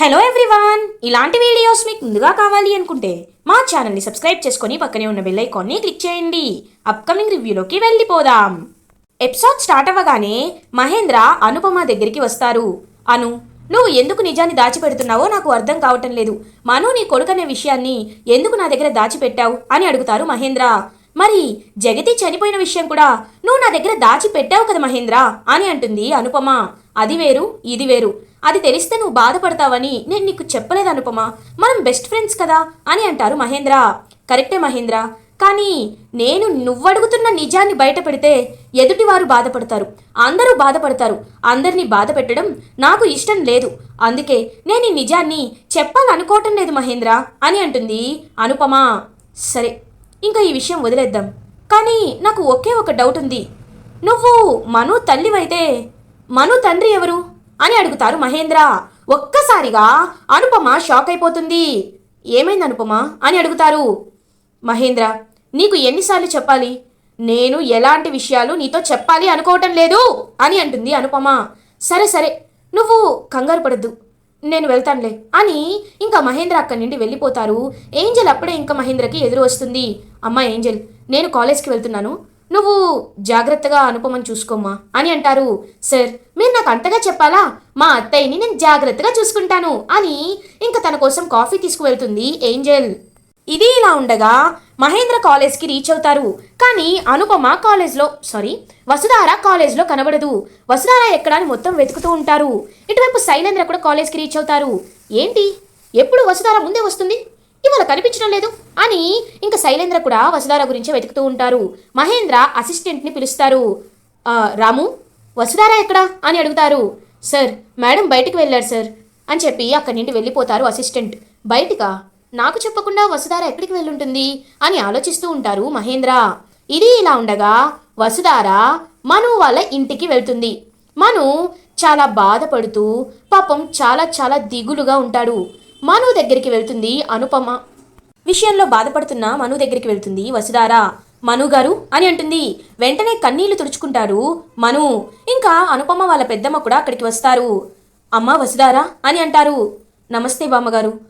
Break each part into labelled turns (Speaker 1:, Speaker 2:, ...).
Speaker 1: Hello everyone ఇలాంటి videos మీకు ముందుగా కావాలి అనుకుంటే మా ఛానల్ని సబ్స్క్రైబ్ చేసుకొని పక్కనే ఉన్న బెల్ ఐకాన్ని క్లిక్ చేయండి. అప్కమింగ్ రివ్యూలోకి వెళ్ళిపోదాం. ఎపిసోడ్ స్టార్ట్ అవ్వగానే మహేంద్ర అనుపమ దగ్గరికి వస్తారు. అను నువ్వు ఎందుకు నిజాన్ని దాచిపెడుతున్నావో నాకు అర్థం కావటం లేదు. మను నీ కొడుకనే విషయాన్ని ఎందుకు నా దగ్గర దాచిపెట్టావు అని అడుగుతారు మహేంద్ర. మరి జగతి చనిపోయిన విషయం కూడా నువ్వు నా దగ్గర దాచి పెట్టావు కదా మహేంద్ర అని అంటుంది అనుపమ. అది వేరు ఇది వేరు. అది తెలిస్తే నువ్వు బాధపడతావని నేను నీకు చెప్పలేదు అనుపమ మనం బెస్ట్ ఫ్రెండ్స్ కదా అని అంటారు మహేంద్ర. కరెక్టే మహేంద్ర. కానీ నేను నువ్వడుగుతున్న నిజాన్ని బయట పెడితే ఎదుటివారు బాధపడతారు. అందరూ బాధపడతారు. అందరినీ బాధ పెట్టడం నాకు ఇష్టం లేదు. అందుకే నేను ఈ నిజాన్ని చెప్పాలనుకోవటం లేదు మహేంద్ర అని అంటుంది అనుపమ. సరే ఇంకా ఈ విషయం వదిలేద్దాం. కానీ నాకు ఒకే ఒక డౌట్ ఉంది. నువ్వు మను తల్లివైతే మను తండ్రి ఎవరు? అని అడుగుతారు మహేంద్ర. ఒక్కసారిగా అనుపమ షాక్ అయిపోతుంది. ఏమైంది అనుపమ? అని అడుగుతారు. మహేంద్ర నీకు ఎన్నిసార్లు చెప్పాలి? నేను ఎలాంటి విషయాలు నీతో చెప్పాలి అనుకోవటం లేదు అని అంటుంది అనుపమ. సరే సరే నువ్వు కంగారు పడద్దు. నేను వెళ్తానులే అని ఇంకా మహేంద్ర అక్కడి నుండి వెళ్ళిపోతారు. ఏంజల్ అప్పుడే ఇంకా మహేంద్రకి ఎదురు వస్తుంది. అమ్మ ఏంజల్ నేను కాలేజ్కి వెళ్తున్నాను. నువ్వు జాగ్రత్తగా అనుపమని చూసుకోమ్మా అని అంటారు. సార్ మీరు నాకు అంతగా చెప్పాలా? మా అత్తయ్యని నేను జాగ్రత్తగా చూసుకుంటాను అని ఇంకా తన కోసం కాఫీ తీసుకువెళ్తుంది ఏంజల్. ఇది ఇలా ఉండగా మహేంద్ర కాలేజ్కి రీచ్ అవుతారు. కానీ అనుపమ కాలేజ్లో సారీ వసుధార కాలేజ్లో కనబడదు. వసుధార ఎక్కడా అని మొత్తం వెతుకుతూ ఉంటారు. ఇటువైపు శైలేంద్ర కూడా కాలేజ్కి రీచ్ అవుతారు. ఏంటి? ఎప్పుడు వసుధార ముందే వస్తుంది? ఇవాళ కనిపించడం లేదు అని ఇంకా శైలేంద్ర కూడా వసుధార గురించి వెతుకుతూ ఉంటారు. మహేంద్ర అసిస్టెంట్ని పిలుస్తారు. రాము వసుధార ఎక్కడా? అని అడుగుతారు. సార్ మేడం బయటికి వెళ్ళారు సార్ అని చెప్పి అక్కడి నుండి వెళ్ళిపోతారు అసిస్టెంట్ బయటికా? నాకు చెప్పకుండా వసుధార ఎక్కడికి వెళ్ళుంటుంది? అని ఆలోచిస్తూ ఉంటారు మహేంద్ర. ఇది ఇలా ఉండగా వసుధార మను వాళ్ళ ఇంటికి వెళ్తుంది. మను చాలా బాధపడుతూ పాపం చాలా చాలా దిగులుగా ఉంటాడు. మను దగ్గరికి వెళ్తుంది అనుపమ. విషయంలో బాధపడుతున్న మను దగ్గరికి వెళ్తుంది వసుధార. మను గారు అని అంటుంది. వెంటనే కన్నీళ్ళు తుడుచుకుంటారు మను. ఇంకా అనుపమ వాళ్ళ పెద్దమ్మ కూడా అక్కడికి వస్తారు. అమ్మ వసుధారా అని అంటారు. నమస్తే బామ్మగారు.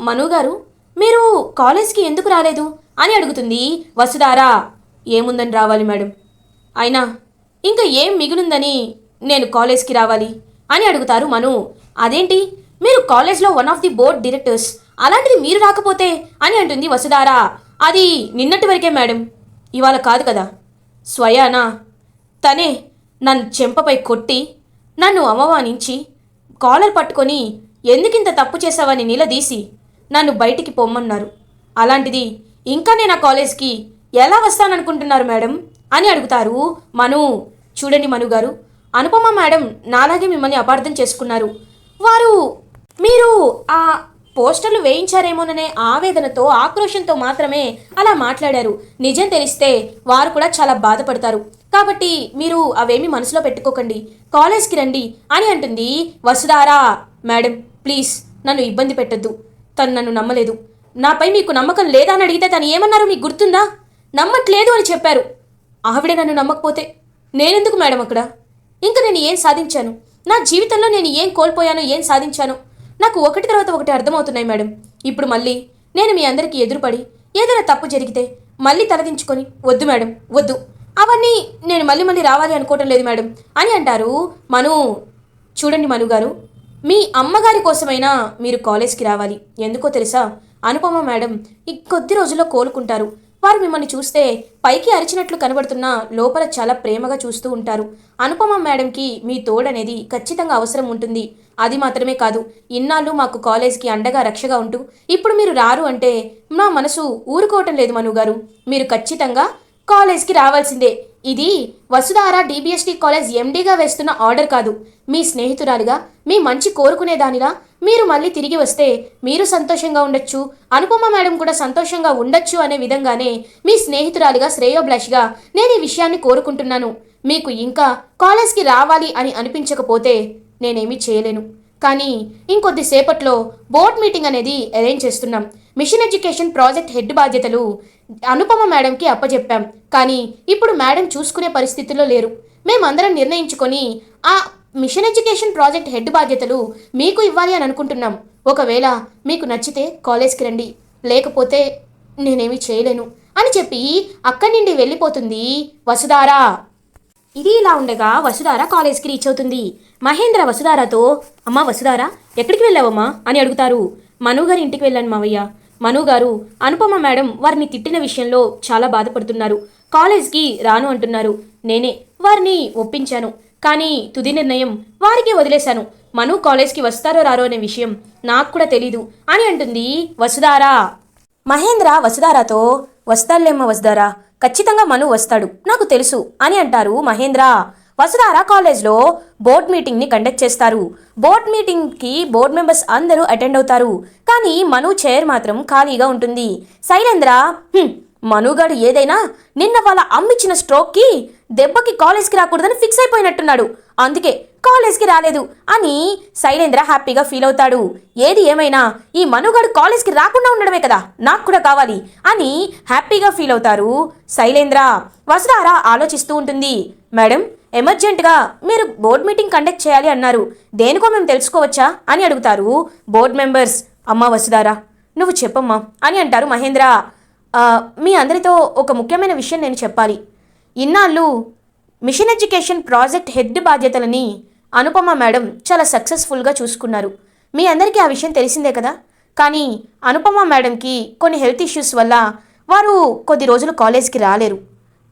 Speaker 1: మను గారు మీరు కాలేజ్కి ఎందుకు రాలేదు? అని అడుగుతుంది వసుధారా. ఏముందని రావాలి మేడం? అయినా ఇంకా ఏం మిగులుందని నేను కాలేజ్కి రావాలి అని అడుగుతారు మను. అదేంటి? మీరు కాలేజ్లో one of the board directors అలాంటిది మీరు రాకపోతే అని అంటుంది వసుధారా. అది నిన్నటి వరకే మేడం. ఇవాళ కాదు కదా. స్వయానా తనే నన్ను చెంపపై కొట్టి నన్ను అవమానించి కాలర్ పట్టుకొని ఎందుకింత తప్పు చేశావని నిలదీసి నన్ను బయటికి పొమ్మన్నారు. అలాంటిది ఇంకా నేను ఆ కాలేజ్కి ఎలా వస్తాననుకుంటున్నారు మేడం? అని అడుగుతారు మను. చూడండి మను గారు అనుపమ మేడం నాలాగే మిమ్మల్ని అపార్థం చేసుకున్నారు. వారు మీరు ఆ పోస్టర్లు వేయించారేమోననే ఆవేదనతో ఆక్రోషంతో మాత్రమే అలా మాట్లాడారు. నిజం తెలిస్తే వారు కూడా చాలా బాధపడతారు. కాబట్టి మీరు అవేమి మనసులో పెట్టుకోకండి. కాలేజ్కి రండి అని అంటుంది వసుధారా మేడం ప్లీజ్ నన్ను ఇబ్బంది పెట్టొద్దు. తను నన్ను నమ్మలేదు. నాపై మీకు నమ్మకం లేదా అని అడిగితే తను ఏమన్నారు? మీకు గుర్తుందా? నమ్మట్లేదు అని చెప్పారు. ఆవిడ నన్ను నమ్మకపోతే నేనెందుకు మేడం అక్కడ? ఇంకా నేను ఏం సాధించాను? నా జీవితంలో నేను ఏం కోల్పోయానో ఏం సాధించానో నాకు ఒకటి తర్వాత ఒకటి అర్థమవుతున్నాయి మేడం. ఇప్పుడు మళ్ళీ నేను మీ అందరికీ ఎదురుపడి ఏదైనా తప్పు జరిగితే మళ్ళీ తలదించుకొని వద్దు మేడం వద్దు. అవన్నీ నేను మళ్ళీ మళ్ళీ రావాలి అనుకోవటం లేదు మేడం. అని అంటారు మను. చూడండి మను గారు. మీ అమ్మగారి కోసమైనా మీరు కాలేజ్కి రావాలి. ఎందుకో తెలుసా? అనుపమ మేడం ఈ కొద్ది రోజుల్లో కోలుకుంటారు. వారు మిమ్మల్ని చూస్తే పైకి అరిచినట్లు కనబడుతున్నా లోపల చాలా ప్రేమగా చూస్తూ ఉంటారు. అనుపమ మేడంకి మీ తోడనేది ఖచ్చితంగా అవసరం ఉంటుంది. అది మాత్రమే కాదు ఇన్నాళ్ళు మాకు కాలేజ్కి అండగా రక్షగా ఉంటూ ఇప్పుడు మీరు రారు అంటే నా మనసు ఊరుకోవటం లేదు మను గారు. మీరు ఖచ్చితంగా కాలేజ్కి రావాల్సిందే. ఇది వసుధార డిబిఎస్టి కాలేజ్ ఎండీగా వేస్తున్న ఆర్డర్ కాదు. మీ స్నేహితురాలిగా మీ మంచి కోరుకునేదానిలా మీరు మళ్ళీ తిరిగి వస్తే మీరు సంతోషంగా ఉండొచ్చు. అనుపమ మేడం కూడా సంతోషంగా ఉండొచ్చు అనే విధంగానే మీ స్నేహితురాలిగా శ్రేయోభిలాష్గా నేను ఈ విషయాన్ని కోరుకుంటున్నాను. మీకు ఇంకా కాలేజ్కి రావాలి అని అనిపించకపోతే నేనేమీ చేయలేను. కానీ ఇంకొద్దిసేపట్లో బోర్డ్ మీటింగ్ అనేది అరేంజ్ చేస్తున్నాం. మిషన్ ఎడ్యుకేషన్ ప్రాజెక్ట్ హెడ్ బాధ్యతలు అనుపమ మేడంకి అప్పచెప్పాం కానీ ఇప్పుడు మేడం చూసుకునే పరిస్థితిలో లేరు. మేమందరం నిర్ణయించుకొని ఆ మిషన్ ఎడ్యుకేషన్ ప్రాజెక్ట్ హెడ్ బాధ్యతలు మీకు ఇవ్వాలి అని అనుకుంటున్నాం. ఒకవేళ మీకు నచ్చితే కాలేజ్కి రండి. లేకపోతే నేనేమి చేయలేను అని చెప్పి అక్కడి నుండి వెళ్ళిపోతుంది వసుధారా. ఇది ఇలా ఉండగా వసుధార కాలేజ్కి రీచ్ అవుతుంది. మహేంద్ర వసుధారతో అమ్మా వసుధార ఎక్కడికి వెళ్ళావమ్మా? అని అడుగుతారు. మను గారి ఇంటికి వెళ్ళాను మావయ్య. మను గారు అనుపమ మేడం వారిని తిట్టిన విషయంలో చాలా బాధపడుతున్నారు. కాలేజ్కి రాను అంటున్నారు. నేనే వారిని ఒప్పించాను. కానీ తుది నిర్ణయం వారికి వదిలేశాను. మను కాలేజ్కి వస్తారో రారో అనే విషయం నాకు కూడా తెలీదు అని అంటుంది వసుధారా. మహేంద్ర వసుధారాతో వస్తాడులేమ్మ వసుధారా ఖచ్చితంగా మను వస్తాడు నాకు తెలుసు అని అంటారు మహేంద్ర. వసుధార కాలేజ్లో బోర్డ్ మీటింగ్ని కండక్ట్ చేస్తారు. బోర్డ్ మీటింగ్కి బోర్డ్ మెంబర్స్ అందరూ అటెండ్ అవుతారు. కానీ మను చైర్ మాత్రం ఖాళీగా ఉంటుంది. శైలేంద్ర మనుగాడు ఏదైనా నిన్న వాళ్ళ అమ్మిచ్చిన స్ట్రోక్కి దెబ్బకి కాలేజ్కి రాకూడదని ఫిక్స్ అయిపోయినట్టున్నాడు. అందుకే కాలేజ్కి రాలేదు అని శైలేంద్ర హ్యాపీగా ఫీల్ అవుతాడు. ఏది ఏమైనా ఈ మనుగాడు కాలేజ్కి రాకుండా ఉండడమే కదా నాకు కూడా కావాలి అని హ్యాపీగా ఫీల్ అవుతారు శైలేంద్ర వసుధారా ఆలోచిస్తూ ఉంటుంది. మేడం ఎమర్జెంట్గా మీరు బోర్డ్ మీటింగ్ కండక్ట్ చేయాలి అన్నారు. దేనికో మేము తెలుసుకోవచ్చా అని అడుగుతారు బోర్డ్ మెంబర్స్. అమ్మ వసుధారా నువ్వు చెప్పమ్మా అని అంటారు మహేంద్ర. మీ అందరితో ఒక ముఖ్యమైన విషయం నేను చెప్పాలి. ఇన్నాళ్ళు మిషన్ ఎడ్యుకేషన్ ప్రాజెక్ట్ హెడ్ బాధ్యతలని అనుపమ మేడం చాలా సక్సెస్ఫుల్గా చూసుకున్నారు. మీ అందరికీ ఆ విషయం తెలిసిందే కదా? కానీ అనుపమ మేడంకి కొన్ని హెల్త్ ఇష్యూస్ వల్ల వారు కొద్ది రోజులు కాలేజ్కి రాలేరు.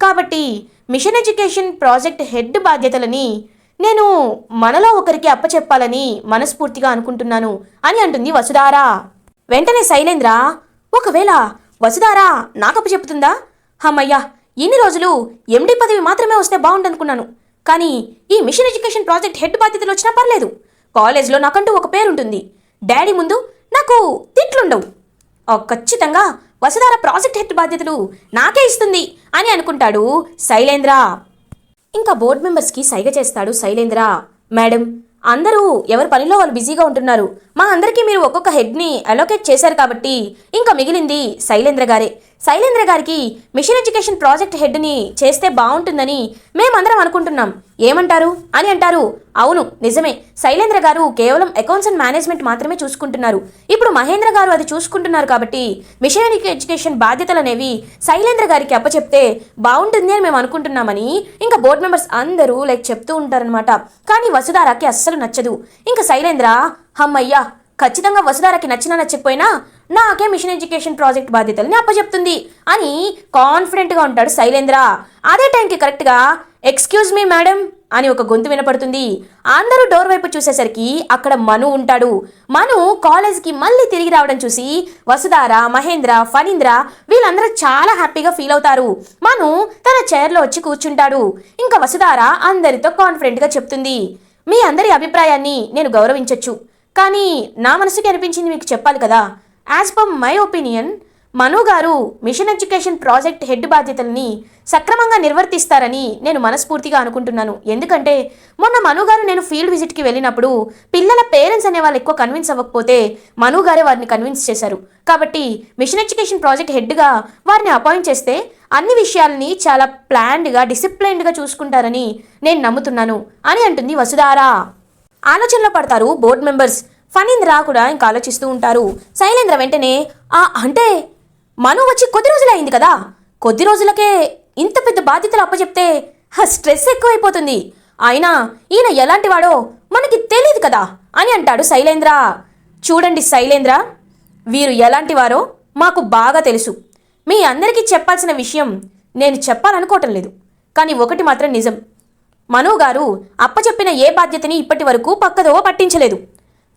Speaker 1: కాబట్టి మిషన్ ఎడ్యుకేషన్ ప్రాజెక్ట్ హెడ్ బాధ్యతలని నేను మనలో ఒకరికి అప్పచెప్పాలని మనస్ఫూర్తిగా అనుకుంటున్నాను అని అంటుంది వసుధారా. వెంటనే శైలేంద్ర ఒకవేళ వసుధారా నాకప్పు చెప్తుందా? హమ్మయ్యా ఇన్ని రోజులు ఎండి పదవి మాత్రమే వస్తే బాగుండనుకున్నాను. కానీ ఈ మిషన్ ఎడ్యుకేషన్ ప్రాజెక్ట్ హెడ్ బాధ్యతలు వచ్చినా పర్లేదు. కాలేజ్లో నాకంటూ ఒక పేరుంటుంది. డాడీ ముందు నాకు తిట్లుండవు. ఖచ్చితంగా వసుధార ప్రాజెక్ట్ హెడ్ బాధ్యతలు నాకే ఇస్తుంది అని అనుకుంటాడు శైలేంద్ర. ఇంకా బోర్డ్ మెంబర్స్కి సైగ చేస్తాడు శైలేంద్ర. మేడం అందరూ ఎవరి పనిలో వాళ్ళు బిజీగా ఉంటున్నారు. మా అందరికీ మీరు ఒక్కొక్క హెడ్ని అలోకేట్ చేశారు కాబట్టి ఇంకా మిగిలింది శైలేంద్ర గారే. శైలేంద్ర గారికి మిషన్ ఎడ్యుకేషన్ ప్రాజెక్ట్ హెడ్ని చేస్తే బాగుంటుందని మేమందరం అనుకుంటున్నాం. ఏమంటారు? అని అంటారు. అవును నిజమే. శైలేంద్ర గారు కేవలం అకౌంట్స్ అండ్ మేనేజ్మెంట్ మాత్రమే చూసుకుంటున్నారు. ఇప్పుడు మహేంద్ర గారు అది చూసుకుంటున్నారు కాబట్టి మిషన్ ఎడ్యుకేషన్ బాధ్యతలు అనేవి శైలేంద్ర గారికి అప్పచెప్తే బాగుంటుంది అని మేము అనుకుంటున్నామని ఇంకా బోర్డు మెంబర్స్ అందరూ లైక్ చెప్తూ ఉంటారనమాట కానీ వసుధారాకి అస్సలు నచ్చదు. ఇంకా శైలేంద్ర హమ్మయ్యా ఖచ్చితంగా వసుధారకి నచ్చినా నచ్చకపోయినా నాకే మిషన్ ఎడ్యుకేషన్ ప్రాజెక్ట్ బాధ్యతల్ని అప్పచెప్తుంది అని కాన్ఫిడెంట్గా ఉంటాడు శైలేంద్ర. అదే టైంకి కరెక్ట్గా ఎక్స్క్యూజ్ మీ మేడం అని ఒక గొంతు వినపడుతుంది. అందరూ డోర్ వైపు చూసేసరికి అక్కడ మను ఉంటాడు. మను కాలేజ్కి మళ్ళీ తిరిగి రావడం చూసి వసుధార మహేంద్ర ఫణీంద్ర వీళ్ళందరూ చాలా హ్యాపీగా ఫీల్ అవుతారు. మను తన చైర్లో వచ్చి కూర్చుంటాడు. ఇంకా వసుధార అందరితో కాన్ఫిడెంట్గా చెప్తుంది. మీ అందరి అభిప్రాయాన్ని నేను గౌరవించవచ్చు కానీ నా మనసుకి అనిపించింది మీకు చెప్పాలి కదా. As per my opinion Manu garu mission education project head బాధ్యతల్ని సక్రమంగా నిర్వర్తిస్తారని నేను మనస్ఫూర్తిగా అనుకుంటున్నాను. ఎందుకంటే మొన్న మను గారు నేను ఫీల్డ్ విజిట్కి వెళ్ళినప్పుడు పిల్లల పేరెంట్స్ అనే వాళ్ళు ఎక్కువ కన్విన్స్ అవ్వకపోతే మను గారే వారిని కన్విన్స్ చేశారు. కాబట్టి మిషన్ ఎడ్యుకేషన్ ప్రాజెక్ట్ హెడ్గా వారిని అపాయింట్ చేస్తే అన్ని విషయాల్ని చాలా ప్లాన్డ్గా డిసిప్లైన్డ్గా చూసుకుంటారని నేను నమ్ముతున్నాను అని అంటుంది వసుధారా. ఆలోచనలో పడతారు బోర్డ్ మెంబర్స్. ఫణీంద్ర కూడా ఇంకా ఆలోచిస్తూ ఉంటారు. శైలేంద్ర వెంటనే ఆ అంటే మను వచ్చి కొద్ది రోజులే అయింది కదా. కొద్ది రోజులకే ఇంత పెద్ద బాధ్యతలు అప్పచెప్తే ఆ స్ట్రెస్ ఎక్కువైపోతుంది. అయినా ఈయన ఎలాంటి వాడో మనకి తెలియదు కదా అని అంటాడు శైలేంద్ర. చూడండి శైలేంద్ర వీరు ఎలాంటి వారో మాకు బాగా తెలుసు. మీ అందరికీ చెప్పాల్సిన విషయం నేను చెప్పాలనుకోవటం లేదు. కానీ ఒకటి మాత్రం నిజం. మను గారు అప్పచెప్పిన ఏ బాధ్యతని ఇప్పటి వరకు పక్కదో పట్టించలేదు.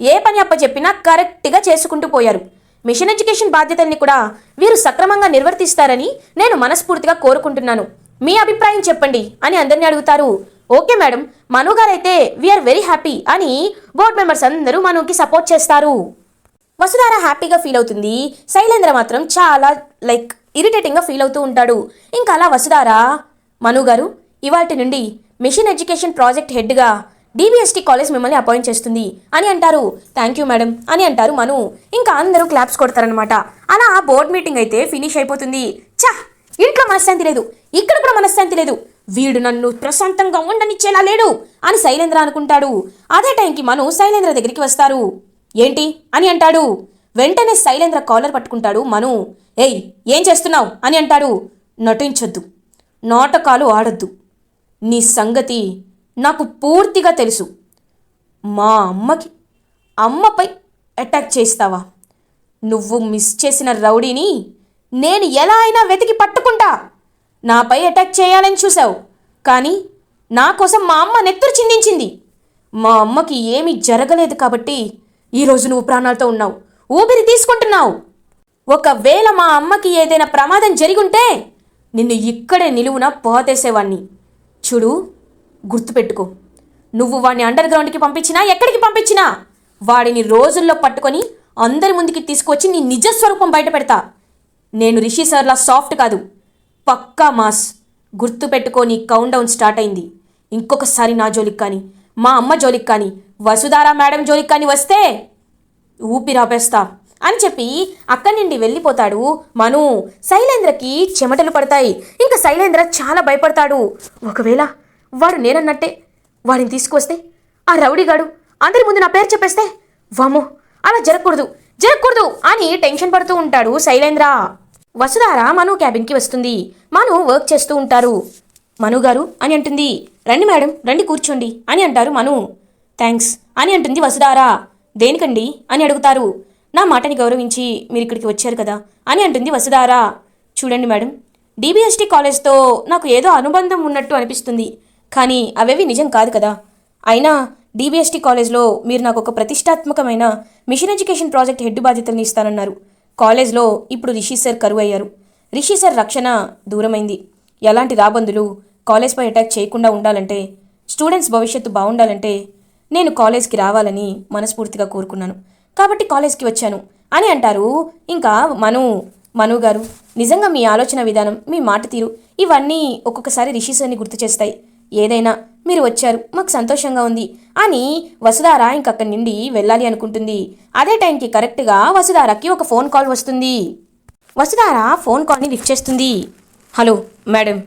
Speaker 1: ఏ పని అప్పచెప్పినా కరెక్ట్గా చేసుకుంటూ పోయారు. మిషన్ ఎడ్యుకేషన్ బాధ్యతల్ని కూడా వీరు సక్రమంగా నిర్వర్తిస్తారని నేను మనస్ఫూర్తిగా కోరుకుంటున్నాను. మీ అభిప్రాయం చెప్పండి అని అందరినీ అడుగుతారు. ఓకే మేడం మను గారైతే వీఆర్ వెరీ హ్యాపీ అని బోర్డ్ మెంబర్స్ అందరూ మనుకి సపోర్ట్ చేస్తారు. వసుధార హ్యాపీగా ఫీల్ అవుతుంది. శైలేంద్ర మాత్రం చాలా లైక్ ఇరిటేటింగ్గా ఫీల్ అవుతూ ఉంటాడు. ఇంకా అలా వసుధార మను గారు ఇవాటి నుండి మిషన్ ఎడ్యుకేషన్ ప్రాజెక్ట్ హెడ్గా డిబిఎస్టీ కాలేజ్ మిమ్మల్ని అపాయింట్ చేస్తుంది. అని అంటారు. థ్యాంక్ యూ మేడం అని అంటారు మను. ఇంకా అందరూ క్లాప్స్ కొడతారనమాట అలా ఆ బోర్డ్ మీటింగ్ అయితే ఫినిష్ అయిపోతుంది. చా ఇంట్లో మనశ్శాంతి లేదు. ఇక్కడ కూడా మనశ్శాంతి లేదు. వీడు నన్ను ప్రశాంతంగా ఉండనిచ్చేలా లేడు. అని శైలేంద్ర అనుకుంటాడు. అదే టైంకి మను శైలేంద్ర దగ్గరికి వస్తారు. ఏంటి? అని అంటాడు. వెంటనే శైలేంద్ర కాలర్ పట్టుకుంటాడు మను. ఏయ్ ఏం చేస్తున్నావు? అని అంటాడు. నటించొద్దు. నాటకాలు ఆడొద్దు. నీ సంగతి నాకు పూర్తిగా తెలుసు. మా అమ్మకి అమ్మపై అటాక్ చేస్తావా? నువ్వు మిస్ చేసిన రౌడీని నేను ఎలా అయినా వెతికి పట్టుకుంటా. నాపై అటాక్ చేయాలని చూసావు కానీ నా కోసం మా అమ్మ నెత్తురు చిందించింది. మా అమ్మకి ఏమీ జరగలేదు కాబట్టి ఈరోజు నువ్వు ప్రాణాలతో ఉన్నావు. ఊపిరి తీసుకుంటున్నావు. ఒకవేళ మా అమ్మకి ఏదైనా ప్రమాదం జరిగుంటే నిన్ను ఇక్కడే నిలువున పోతేసేవాణ్ణి. చూడు గుర్తుపెట్టుకో. నువ్వు వాడిని అండర్ గ్రౌండ్కి పంపించినా ఎక్కడికి పంపించినా వాడిని రోజుల్లో పట్టుకొని అందరి ముందుకి తీసుకొచ్చి నీ నిజస్వరూపం బయట పెడతా. నేను రిషి సార్లా సాఫ్ట్ కాదు. పక్కా మాస్. గుర్తుపెట్టుకో నీ కౌంట్ డౌన్ స్టార్ట్ అయింది. ఇంకొకసారి నా జోలికి కానీ మా అమ్మ జోలికి కానీ వసుధారా మేడం జోలికి కానీ వస్తే ఊపిరాపేస్తా అని చెప్పి అక్కడి నుండి వెళ్ళిపోతాడు మను. శైలేంద్రకి చెమటలు పడతాయి. ఇంకా శైలేంద్ర చాలా భయపడతాడు. ఒకవేళ వాడు నేనన్నట్టే. వాడిని తీసుకొస్తే ఆ రౌడీగాడు అందరి ముందు నా పేరు చెప్పేస్తే వామో అలా జరగకూడదు జరగకూడదు అని టెన్షన్ పడుతూ ఉంటాడు శైలేంద్ర. వసుధార మను క్యాబిన్కి వస్తుంది. మను వర్క్ చేస్తూ ఉంటారు. మను గారు అని అంటుంది. రండి మేడం రండి కూర్చోండి అని అంటారు మను. థ్యాంక్స్ అని అంటుంది వసుధార. దేనికండి అని అడుగుతారు. నా మాటని గౌరవించి మీరు ఇక్కడికి వచ్చారు కదా అని అంటుంది వసుధార. చూడండి మేడం డిబిఎస్టీ కాలేజ్తో నాకు ఏదో అనుబంధం ఉన్నట్టు అనిపిస్తుంది. కానీ అవేవి నిజం కాదు కదా. అయినా డీబీఎస్టీ కాలేజ్లో మీరు నాకు ఒక ప్రతిష్టాత్మకమైన మిషన్ ఎడ్యుకేషన్ ప్రాజెక్ట్ హెడ్ బాధ్యతల్ని ఇస్తానన్నారు. కాలేజ్లో ఇప్పుడు రిషి సార్ కరువు అయ్యారు రిషి సార్ రక్షణ దూరమైంది. ఎలాంటి రాబందులు కాలేజ్పై అటాక్ చేయకుండా ఉండాలంటే స్టూడెంట్స్ భవిష్యత్తు బాగుండాలంటే నేను కాలేజ్కి రావాలని మనస్ఫూర్తిగా కోరుకున్నాను. కాబట్టి కాలేజ్కి వచ్చాను. అని అంటారు ఇంకా మను మను గారు. నిజంగా మీ ఆలోచన విధానం మీ మాట తీరు ఇవన్నీ ఒక్కొక్కసారి రిషి సార్ని గుర్తు చేస్తాయి. ఏదైనా మీరు వచ్చారు మాకు సంతోషంగా ఉంది. అని వసుధార ఇంకక్కడి నుండి వెళ్ళాలి అనుకుంటుంది. అదే టైంకి కరెక్ట్గా వసుధారకి ఒక ఫోన్ కాల్ వస్తుంది. వసుధార ఫోన్ కాల్ని లిఫ్ట్ చేస్తుంది. హలో మేడం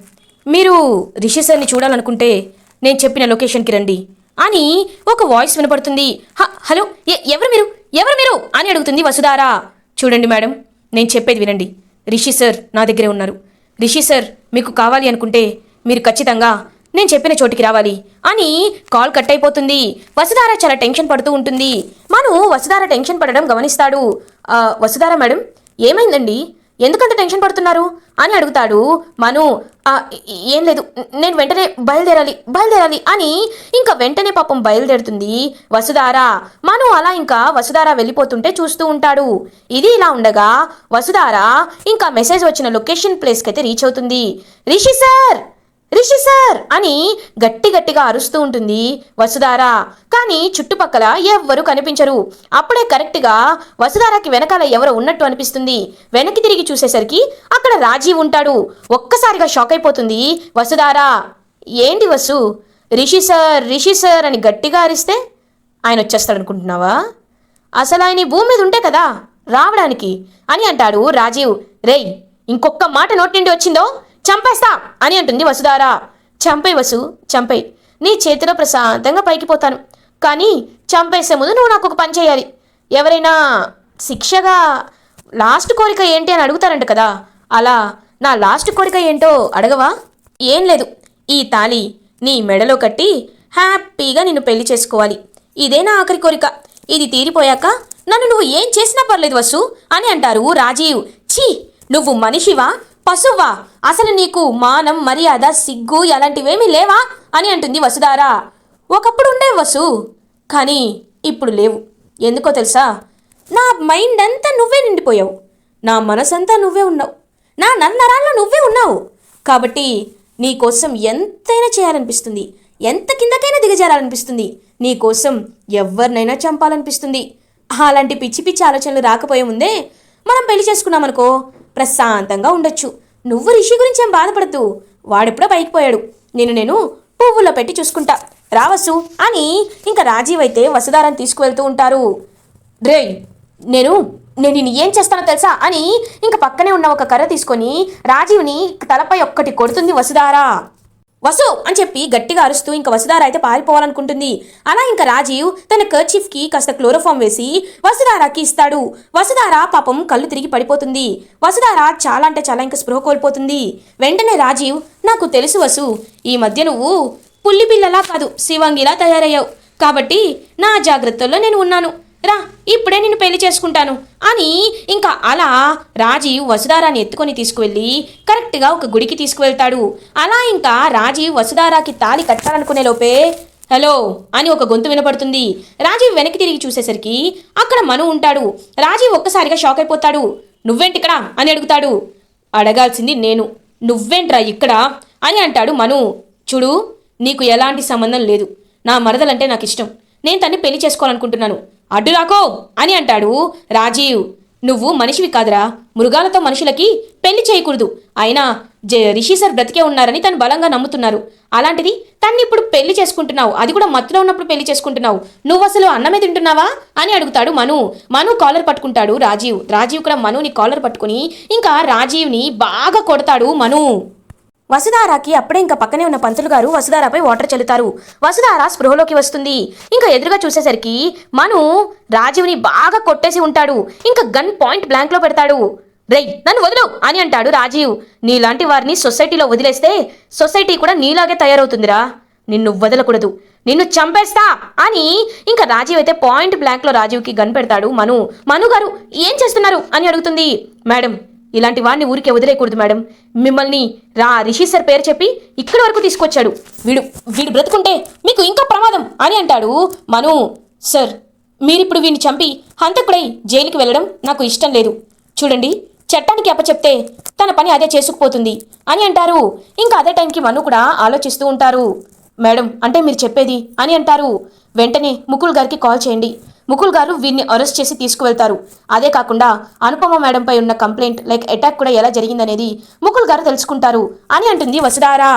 Speaker 1: మీరు రిషి సార్ని చూడాలనుకుంటే నేను చెప్పిన లొకేషన్కి రండి అని ఒక వాయిస్ వినపడుతుంది. "హ, హలో ఎ- ఎవరు మీరు? ఎవరు మీరు? అని అడుగుతుంది వసుధార. చూడండి మేడం నేను చెప్పేది వినండి. రిషి సార్ నా దగ్గరే ఉన్నారు. రిషి సార్ మీకు కావాలి అనుకుంటే మీరు ఖచ్చితంగా నేను చెప్పిన చోటికి రావాలి. అని కాల్ కట్ అయిపోతుంది. వసుధార చాలా టెన్షన్ పడుతూ ఉంటుంది. మను వసుధార టెన్షన్ పడడం గమనిస్తాడు. వసుధార మేడం ఏమైందండి? ఎందుకంత టెన్షన్ పడుతున్నారు? అని అడుగుతాడు మను. ఏం లేదు నేను వెంటనే బయలుదేరాలి బయలుదేరాలి అని ఇంకా వెంటనే పాపం బయలుదేరుతుంది వసుధార. మను అలా ఇంకా వసుధార వెళ్ళిపోతుంటే చూస్తూ ఉంటాడు. ఇది ఇలా ఉండగా వసుధార ఇంకా మెసేజ్ వచ్చిన లొకేషన్ ప్లేస్కి అయితే రీచ్ అవుతుంది. రిషి సార్! రిషి సార్ అని గట్టి గట్టిగా అరుస్తూ ఉంటుంది వసుధార. కానీ చుట్టుపక్కల ఎవ్వరూ కనిపించరు. అప్పుడే కరెక్ట్గా వసుధారకి వెనకాల ఎవరో ఉన్నట్టు అనిపిస్తుంది. వెనక్కి తిరిగి చూసేసరికి అక్కడ రాజీవ్ ఉంటాడు. ఒక్కసారిగా షాక్ అయిపోతుంది వసుధార. ఏంటి వసు? రిషి సార్ రిషి సార్ అని గట్టిగా అరిస్తే ఆయన వచ్చేస్తాడు అనుకుంటున్నావా అసలు ఆయన భూమి మీద ఉంటే కదా రావడానికి అని అంటాడు రాజీవ్. రేయ్ ఇంకొక మాట నోటి నుండి వచ్చిందో? చంపేస్తా అని అంటుంది వసుధార. చంపే వసు చంపే నీ చేతిలో ప్రశాంతంగా పైకి పోతాను. కానీ చంపేసే ముందు నువ్వు నాకు ఒక పని చేయాలి. ఎవరైనా శిక్షగా లాస్ట్ కోరిక ఏంటి అని అడుగుతారంట కదా. అలా నా లాస్ట్ కోరిక ఏంటో అడగవా? ఏం లేదు. ఈ తాళి నీ మెడలో కట్టి హ్యాపీగా నిన్ను పెళ్ళి చేసుకోవాలి. ఇదే నా ఆఖరి కోరిక. ఇది తీరిపోయాక నన్ను నువ్వు ఏం చేసినా పర్లేదు వసు అని అంటారు రాజీవ్. ఛీ! నువ్వు మనిషివా? పశువా అసలు నీకు మానం మర్యాద సిగ్గు అలాంటివేమీ లేవా? అని అంటుంది వసుధార. ఒకప్పుడు ఉండే వసు కానీ ఇప్పుడు లేవు. ఎందుకో తెలుసా? నా మైండ్ అంతా నువ్వే నిండిపోయావు. నా మనసంతా నువ్వే ఉన్నావు. నా నన్నరాల్లో నువ్వే ఉన్నావు. కాబట్టి నీకోసం ఎంతైనా చేయాలనిపిస్తుంది. ఎంత కిందకైనా దిగజారాలనిపిస్తుంది. నీకోసం ఎవరినైనా చంపాలనిపిస్తుంది. అలాంటి పిచ్చి పిచ్చి ఆలోచనలు రాకపోయే ముందే మనం పెళ్ళి చేసుకున్నామనుకో ప్రశాంతంగా ఉండొచ్చు. నువ్వు రిషి గురించి ఏం బాధపడద్దు. వాడెప్పుడో పైకి పోయాడు. నేను నేను పువ్వుల్లో పెట్టి చూసుకుంటా. రావసు అని ఇంకా రాజీవ్ అయితే వసుధారాన్ని తీసుకువెళ్తూ ఉంటారు. రే నేను నేను నిన్ను ఏం చేస్తానో తెలుసా అని ఇంకా పక్కనే ఉన్న ఒక కర్ర తీసుకొని రాజీవ్ని తలపై ఒక్కటి కొడుతుంది వసుధారా. వసు అని చెప్పి గట్టిగా అరుస్తూ ఇంకా వసుధార అయితే పారిపోవాలనుకుంటుంది. అలా ఇంకా రాజీవ్ తన కర్చీఫ్కి కాస్త క్లోరోఫామ్ వేసి వసుధారాకి ఇస్తాడు. వసుధార పాపం కళ్ళు తిరిగి పడిపోతుంది. వసుధార చాలా అంటే చాలా ఇంకా స్పృహ కోల్పోతుంది. వెంటనే రాజీవ్ నాకు తెలుసు వసు ఈ మధ్య నువ్వు పుల్లి పిల్లలా కాదు శివంగిలా తయారయ్యావు. కాబట్టి నా జాగ్రత్తల్లో నేను ఉన్నాను. రా ఇప్పుడే నేను పెళ్ళి చేసుకుంటాను. అని ఇంకా అలా రాజీవ్ వసుధారాని ఎత్తుకొని తీసుకువెళ్ళి కరెక్ట్గా ఒక గుడికి తీసుకువెళ్తాడు. అలా ఇంకా రాజీవ్ వసుధారాకి తాళి కట్టాలనుకునే లోపే హలో అని ఒక గొంతు వినపడుతుంది. రాజీవ్ వెనక్కి తిరిగి చూసేసరికి అక్కడ మను ఉంటాడు. రాజీవ్ ఒక్కసారిగా షాక్ అయిపోతాడు. నువ్వేంటి ఇక్కడ? అని అడుగుతాడు. అడగాల్సింది నేను. నువ్వేంట్రా ఇక్కడ? అని అంటాడు మను. చూడు నీకు ఎలాంటి సంబంధం లేదు. నా మరదలంటే నాకు ఇష్టం నేను తన్ని పెళ్ళి చేసుకోవాలనుకుంటున్నాను. అడ్డు రాకో అని అంటాడు రాజీవ్. నువ్వు మనిషివి కాదురా. మృగాలతో మనుషులకి పెళ్ళి చేయకూడదు. అయినా జ రిషి సార్ బ్రతికే ఉన్నారని తను బలంగా నమ్ముతున్నారు. అలాంటిది తన్ని ఇప్పుడు పెళ్ళి చేసుకుంటున్నావు. అది కూడా మత్తులో ఉన్నప్పుడు పెళ్ళి చేసుకుంటున్నావు. నువ్వు అసలు అన్నమే తింటున్నావా? అని అడుగుతాడు మను. మను కాలర్ పట్టుకుంటాడు రాజీవ్. రాజీవ్ కూడా మనుని కాలర్ పట్టుకుని ఇంకా రాజీవ్ని బాగా కొడతాడు మను. వసుధారాకి అప్పుడే ఇంకా పక్కనే ఉన్న పంతులు గారు వసుధారాపై వాటర్ చల్లుతారు. వసుధార స్పృహలోకి వస్తుంది. ఇంకా ఎదురుగా చూసేసరికి మను రాజీవ్ని బాగా కొట్టేసి ఉంటాడు. ఇంకా గన్ పాయింట్ బ్లాంక్లో పెడతాడు. రేయ్ నన్ను వదిలు అని అంటాడు రాజీవ్. నీలాంటి వారిని సొసైటీలో వదిలేస్తే సొసైటీ కూడా నీలాగే తయారవుతుందిరా. నిన్ను వదలకూడదు. నిన్ను చంపేస్తా! అని ఇంకా రాజీవ్ అయితే పాయింట్ బ్లాంక్లో రాజీవ్కి గన్ పెడతాడు మను. మను గారు ఏం చేస్తున్నారు? అని అడుగుతుంది. మేడం ఇలాంటి వాడిని ఊరికే వదిలేయకూడదు మేడం. మిమ్మల్ని రా రిషి సార్ పేరు చెప్పి ఇక్కడి వరకు తీసుకొచ్చాడు. వీడు వీడు బ్రతుకుంటే మీకు ఇంకా ప్రమాదం అని అంటాడు మను. సార్ మీరిప్పుడు వీడిని చంపి హంతకుడై జైలుకి వెళ్ళడం నాకు ఇష్టం లేదు. చూడండి చట్టానికి అప్పచెప్తే తన పని అదే చేసుకుపోతుంది అని అంటారు. ఇంకా అదే టైంకి మను కూడా ఆలోచిస్తూ ఉంటారు. మేడం అంటే మీరు చెప్పేది అని అంటారు. వెంటనే ముకుల్ గారికి కాల్ చేయండి. ముకుల్ గారు వీరిని అరెస్ట్ చేసి తీసుకువెళ్తారు. అదే కాకుండా అనుపమ మేడంపై ఉన్న కంప్లైంట్ లైక్ అటాక్ కూడా ఎలా జరిగిందనేది ముకుల్ గారు తెలుసుకుంటారు అని అంటుంది వసుధారా.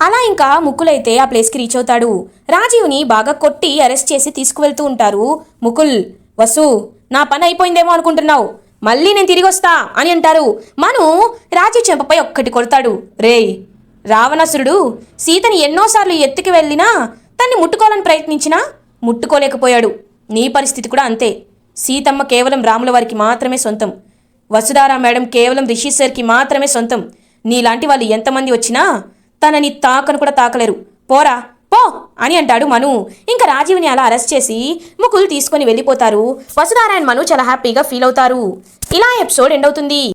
Speaker 1: అలా ఇంకా ముకులైతే ఆ ప్లేస్కి రీచ్ అవుతాడు. రాజీవ్ని బాగా కొట్టి అరెస్ట్ చేసి తీసుకువెళ్తూ ఉంటారు. ముకుల్ వసు నా పని అయిపోయిందేమో అనుకుంటున్నావు. మళ్ళీ నేను తిరిగి వస్తా అని అంటారు. మను రాజీవ్ చెంపపై ఒక్కటి కొడతాడు. రేయ్ రావణాసురుడు సీతని ఎన్నోసార్లు ఎత్తుకు వెళ్ళినా తన్ని ముట్టుకోవాలని ప్రయత్నించినా ముట్టుకోలేకపోయాడు. నీ పరిస్థితి కూడా అంతే. సీతమ్మ కేవలం రాముల వారికి మాత్రమే సొంతం. వసుధారా మేడం కేవలం రిషి సార్కి మాత్రమే సొంతం. నీలాంటి వాళ్ళు ఎంతమంది వచ్చినా తనని తాకను కూడా తాకలేరు. పోరా పో అని అంటాడు మను. ఇంకా రాజీవ్ని అలా అరెస్ట్ చేసి ముకుల్ తీసుకొని వెళ్ళిపోతారు. వసుధారాయణ మను చాలా హ్యాపీగా ఫీల్ అవుతారు. ఇలా ఎపిసోడ్ ఎండ్ అవుతుంది.